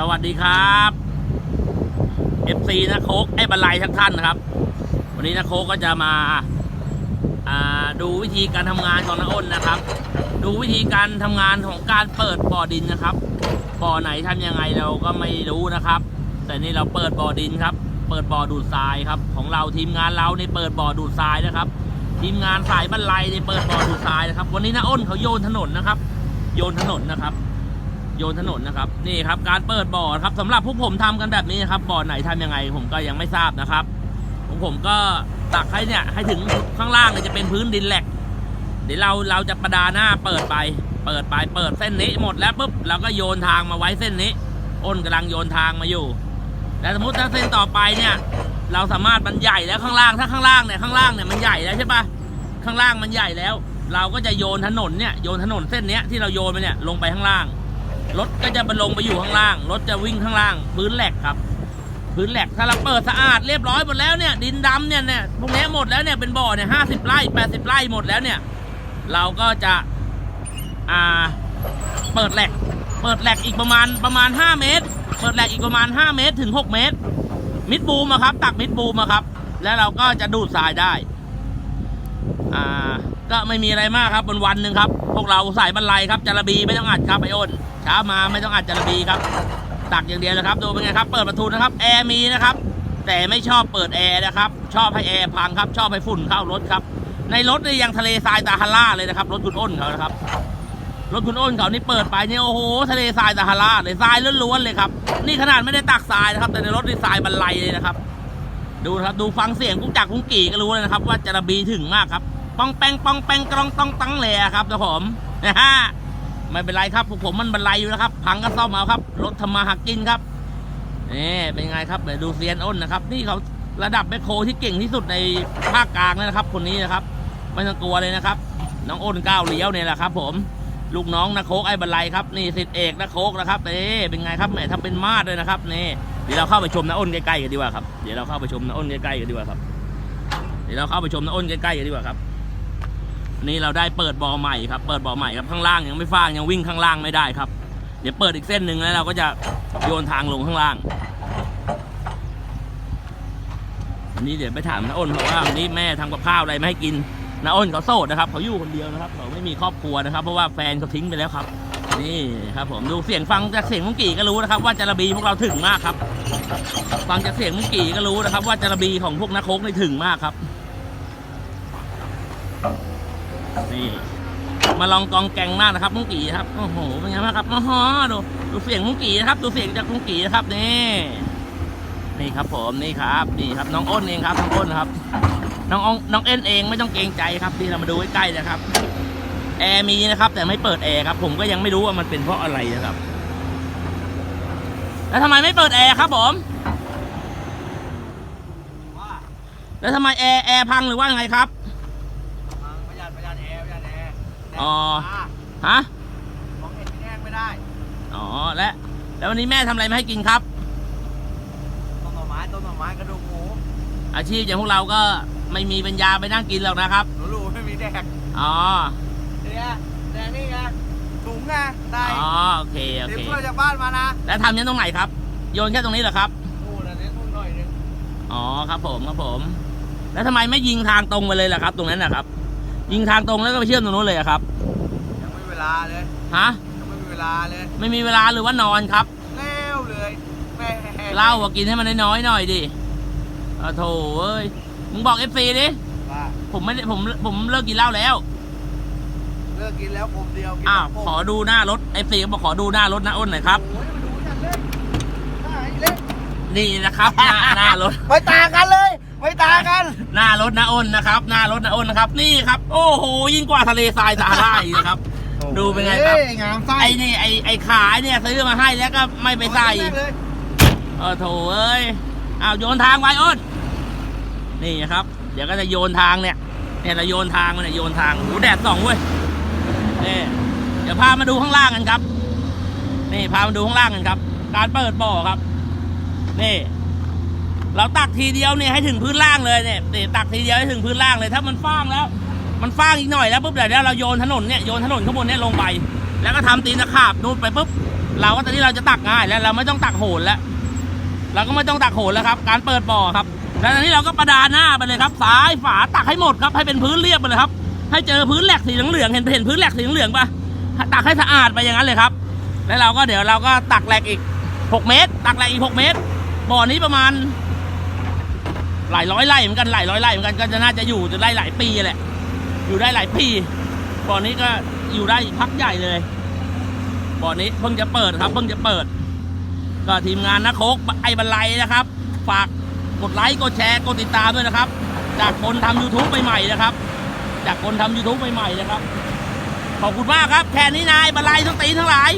สวัสดีครับ FC นะโคกไอ้บรรลัยทั้งท่านนะครับ วันนี้นะโคกก็จะมาาดูวิธีการทำงานของน้าอ้นนะครับ ดูวิธีการทำงานของการเปิดบ่อดินนะครับบ่อไหนทำยังไงเราก็ไม่รู้นะครับ แต่นี่เราเปิดบ่อดินครับ เปิดบ่อดูดทรายครับ ของเราทีมงานเราในเปิดบ่อดูดทรายนะครับ ทีมงานสายบรรลัยในเปิดบ่อดูดทรายนะครับ วันนี้น้าอ้นเขาโยนถนนนะครับ โยนถนนนะครับ โยนถนนนะครับนี่ครับการเปิดบ่อครับสำหรับพวกผมทำกันแบบนี้นะครับบ่อไหนทำยังไง ผมก็ยังไม่ทราบนะครับของผมก็ตักให้เนี่ยให้ถึงข้างล่างเนี่ยจะเป็นพื้นดินแหลกเดี๋ยวเราเราจะประดาหน้าเปิดไป เปิดไปเปิดเส้นนี้หมดแล้วปุ๊บเราก็โยนทางมาไว้เส้นนี้ อ้นกำลังโยนทางมาอยู่แล้วสมมติถ้าเส้นต่อไปเนี่ย เราสามารถมันใหญ่แล้วข้างล่างถ้าข้างล่างเนี่ยข้างล่างเนี่ยมันใหญ่แล้วใช่ปะข้างล่างมันใหญ่แล้ว เราก็จะโยนถนนเนี่ยโยนถนนเส้นเนี้ยที่เราโยนไปเนี่ยลงไปข้างล่าง รถก็จะไปลงไปอยู่ข้างล่าง รถจะวิ่งข้างล่าง พื้นแหลกครับ พื้นแหลกถ้าเราเปิดสะอาดเรียบร้อยหมดแล้วเนี่ย ดินดำเนี่ยเนี่ยพวกนี้หมดแล้วเนี่ยเป็นบ่อเนี่ยห้าสิบไร่แปดสิบไร่หมดแล้วเนี่ย เราก็จะอ่าเปิดแหลก เปิดแหลกอีกประมาณประมาณห้าเมตร เปิดแหลกอีกประมาณห้าเมตรถึงหกเมตร มิดบูมอะครับ ตักมิดบูมอะครับ แล้วเราก็จะดูดทรายได้อ่า ก็ไม่มีอะไรมากครับวันวันหนึ่งครับ พวกเราสายบรรลัยครับจารบีไม่ต้องอัดครับไอโอนเช้ามาไม่ต้องอัดจารบีครับ ตักอย่างเดียวนะครับ ดูเป็นไงครับเปิดประตูนะครับแอร์มีนะครับ แต่ไม่ชอบเปิดแอร์นะครับ ชอบให้แอร์พังครับ ชอบให้ฝุ่นเข้ารถครับ ในรถนี่ยังทะเลทรายตาฮาร่าเลยนะครับรถคุณอ้นเขานะครับรถคุณอ้นเขานี่เปิดไปเนี่ยโอ้โหทะเลทรายตาฮาร่าเลยทรายล้วนๆเลยครับนี่ขนาดไม่ได้ตักทรายนะครับ แต่ในรถนี่ทรายบรรลัยเลยนะครับ ดูนะครับดูฟังเสียงกุ้งจักรกุ้งกี่ก็รู้เลยนะครับ ว่าจระบีถึงมากครับ ปองแปงปองแปงกรองต้องตังเลยอะครับเจ้าผมนะฮะไม่เป็นไรครับพวกผมมันบรรลัยอยู่นะครับ พังก็ซ่อมเอาครับ รถทำมาหากินครับนี่เป็นไงครับเดี๋ยวดูเซียนอ้นนะครับ นี่เขาระดับแมคโครที่เก่งที่สุดในภาคกลางนะครับ คนนี้นะครับ ไม่ต้องกลัวเลยนะครับ น้องอ้นก้าวเลี้ยวเนี่ยแหละครับ ผมลูกน้องนะโคกไอ้บันไลครับนี่สิทธิเอกนะโคกนะครับนี่เป็นไงครับแหมทำเป็นมาดเลยนะครับนี่เดี๋ยวเราเข้าไปชมนะอ้นใกล้ๆกันดีกว่าครับเดี๋ยวเราเข้าไปชมนะอ้นใกล้ๆกันดีกว่าครับเดี๋ยวเราเข้าไปชมนะอ้นใกล้ๆกันดีกว่าครับ นี่เราได้เปิดบ่อใหม่ครับ เปิดบ่อใหม่ครับข้างล่างยังไม่ฟางยังวิ่งข้างล่างไม่ได้ครับ เดี๋ยวเปิดอีกเส้นหนึ่งแล้วเราก็จะโยนทางลงข้างล่างวันนี้เดี๋ยวไปถามน้าอ้นเพราะว่าวันนี้แม่ทำกับข้าวอะไรไม่ให้กินน้าอ้นเขาโสดนะครับเขาอยู่คนเดียวนะครับเขาไม่มีครอบครัวนะครับ เพราะว่าแฟนเขาทิ้งไปแล้วครับ นี่ครับผมดูเสียงฟังจากเสียงมุงกี่ก็รู้นะครับ ว่าจระบีพวกเราถึงมากครับ ฟังจากเสียงมุงกี่ก็รู้นะครับ ว่าจระบีของพวกนักโคกนี่ถึงมากครับ นี่มาลองกองแกงมากนะครับมุงกี่ครับโอ้โหเป็นไงบ้างครับอ๋อดูดูเสียงมุงกี่นะครับ ดูเสียงจากมุงกี่นะครับนี่นี่ครับผมนี่ครับนี่ครับ น้องอ้นเองครับน้องอ้นครับ น้องอ้นน้องเอ็นเองไม่ต้องเกรงใจครับที่เรามาดูใกล้ๆนะครับแอร์มีนะครับ แต่ไม่เปิดแอร์ครับผมก็ยังไม่รู้ว่ามันเป็นเพราะอะไรนะครับ แล้วทำไมไม่เปิดแอร์ครับผมแล้วทำไมแอร์แอร์พังหรือว่าไงครับ อ๋อแต่ฮะ ของเห็ดแห้งไม่ได้อ๋อ และ แล้ววันนี้แม่ทำอะไรมาให้กินครับ ต้มหน่อไม้ต้มหน่อไม้กระดูกหมูอาชีพอย่างพวกเราก็ไม่มีปัญญาไปนั่งกินหรอกนะครับหรูๆไม่มีแดกอ๋อ เนี่ยแดกนี่ไงถุงไงได้อ๋อ โอเค โอเดี๋ยวเคพวกเราจากบ้านมานะแล้วทำยันตรงไหนครับ โยนแค่ตรงนี้เหรอครับโอ้แต่เน้นนู่นหน่อยนึงอ๋อ ครับผม ครับผม แล้วทำไมไม่ยิงทางตรงไปเลยล่ะครับ ตรงนั้นนะครับ ยิงทางตรงแล้วก็ไปเชื่อมตรงนู้นเลยอะครับ ยังไม่มีเวลาเลยฮะ ยังไม่มีเวลาเลยไม่มีเวลาหรือว่านอนครับแล้วเลยแม่เหล้าอะกินให้มันน้อยๆหน่อยดิอะโถเอ้ย มึงบอกเอฟซีดิ ว่าผมไม่ได้ผมผมเลิกกินเหล้าแล้ว เลิกกินแล้วผมเดียวกินอ้าวสงขอดูหน้ารถเอฟซีก็บอกขอดูหน้ารถนะอ้นหน่อยครับ โอ้ยมาดูกันเลยได้เล่นนี่นะครับ หน้าหน้ารถไม่ต่างกันเลย ไม่ต่างกัน หน้ารถนะอ้นนะครับ หน้ารถนะอ้นนะครับ นี่ครับ โอ้โห ยิ่งกว่าทะเลทรายสาหร่ายอีกนะครับ ดูเป็นไงครับอ้ยงามไส้ไอ้นี่ไอ้ไอ้ขายเนี่ยซื้อมาให้แล้วก็ไม่ไปใส่เอาเลยเออโถเอ้ยอ้าวโยนทางไว้อ้นนี่นะครับ เดี๋ยวก็จะโยนทางเนี่ย เนี่ยเราโยนทางมันเนี่ยโยนทางหูแดดส่องเว้ยนี่เดี๋ยวพามาดูข้างล่างกันครับ นี่พามาดูข้างล่างกันครับ การเปิดบ่อครับ นี่ เราตักทีเดียวเนี่ยให้ถึงพื้นล่างเลยเนี่ยตีตักทีเดียวให้ถึงพื้นล่างเลย ถ้ามันฟ้างแล้ว มันฟ้างอีกหน่อยแล้วปุ๊บเดี๋ยวเราโยนถนนเนี่ยโยนถนนข้างบนเนี่ยลงไป แล้วก็ทำตีนตะขาบนู่นไปปุ๊บเราก็ตอนนี้เราจะตักง่ายแล้วเราไม่ต้องตักโหนแล้วเราก็ไม่ต้องตักโหนแล้วครับ การเปิดบ่อครับแล้วตอนนี้เราก็ประดาหน้าไปเลยครับซ้ายฝาตักให้หมดครับให้เป็นพื้นเรียบไปเลยครับ ให้เจอพื้นแหลกสีเหลืองเห็นเห็นพื้นแหลกสีเหลืองปะตักให้สะอาดไปอย่างนั้นเลยครับ แล้วเราก็เดี๋ยวเราก็ตักแหลกอีก 6 เมตร ตักแหลกอีก 6 เมตร บ่อนี้ประมาณ หลายร้อยไร่เหมือนกันหลายร้อยไร่เหมือนกันก็จะน่าจะอยู่จะได้หลายปีแหละ อยู่ได้หลายปีบ่อนี้ก็อยู่ได้พักใหญ่เลยบ่อนี้เพิ่งจะเปิดครับ เพิ่งจะเปิด ก็ทีมงานนะโคกไอ้บรรลัยนะครับ ฝากกดไลค์กดแชร์กดติดตามด้วยนะครับ จากคนทำ YouTube ใหม่ๆนะครับ จากคนทำ YouTube ใหม่ๆนะครับ ขอบคุณมากครับ แค่นี้นายบรรลัยทั้งตีทั้งหลาย